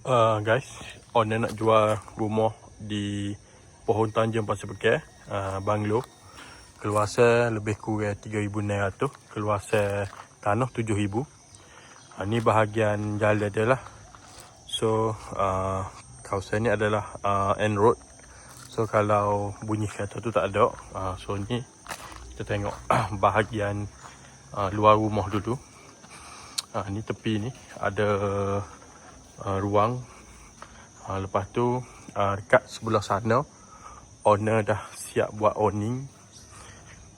Uh, guys, owner nak jual rumah di Pohon Tanjung Pasir Bekir, uh, Banglo. Keluasan lebih kurang 3,900, keluasan tanah 7,000. Uh, ni bahagian jalan dia lah. So, uh, kawasan ni adalah uh, end road. So, kalau bunyi kereta tu tak ada, uh, so ni kita tengok bahagian uh, luar rumah dulu. Uh, ni tepi ni ada uh, ruang. Uh, lepas tu uh, dekat sebelah sana owner dah siap buat awning.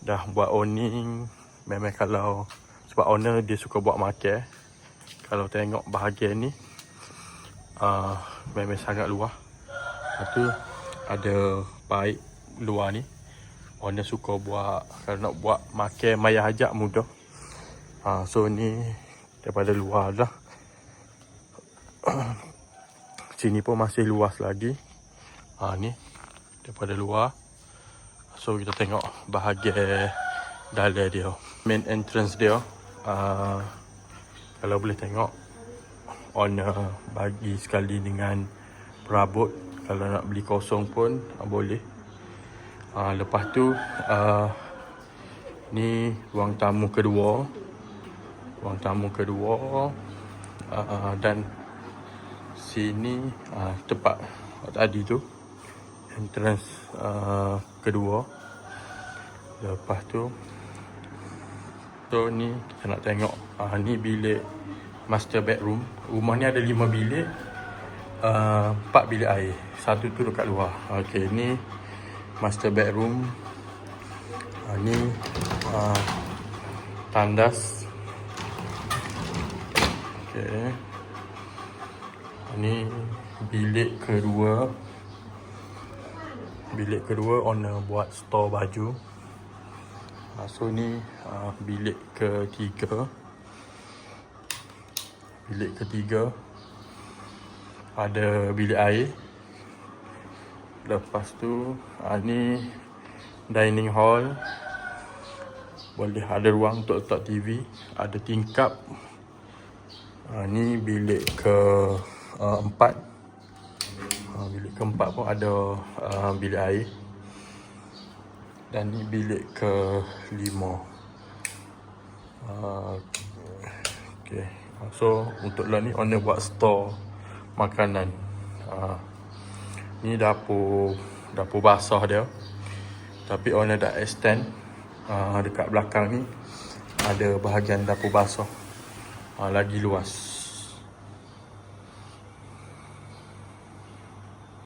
Dah buat awning. Memang kalau sebab owner dia suka buat makan. Kalau tengok bahagian ni uh, memang sangat luas. Lepas tu ada baik luar ni. Owner suka buat kalau nak buat makan maya hajat mudah. Uh, so ni daripada luar dah. Sini pun masih luas lagi. Ha ni daripada luar. So kita tengok bahagian dalam dia. Main entrance dia. Uh, kalau boleh tengok owner bagi sekali dengan perabot. Kalau nak beli kosong pun uh, boleh. Uh, lepas tu uh, ni ruang tamu kedua. Ruang tamu kedua uh, dan sini uh, tempat tadi tu entrance uh, kedua. Lepas tu so ni kita nak tengok uh, ni bilik master bedroom. Rumah ni ada 5 bilik uh, 4 bilik air. Satu tu dekat luar. Ok ni master bedroom. Uh, ni uh, tandas. Okay. Ni bilik kedua. Bilik kedua owner buat store baju. Uh, so ni uh, bilik ketiga. Bilik ketiga. Ada bilik air. Lepas tu uh, ni dining hall. Boleh ada ruang untuk letak TV. Ada tingkap Ha, ni bilik ke uh, empat. Ha, bilik keempat pun ada uh, bilik air. Dan ni bilik ke lima. Uh, okay. So untuk lah ni owner buat store makanan. Uh, ni dapur dapur basah dia. Tapi owner dah extend uh, dekat belakang ni ada bahagian dapur basah uh, lagi luas.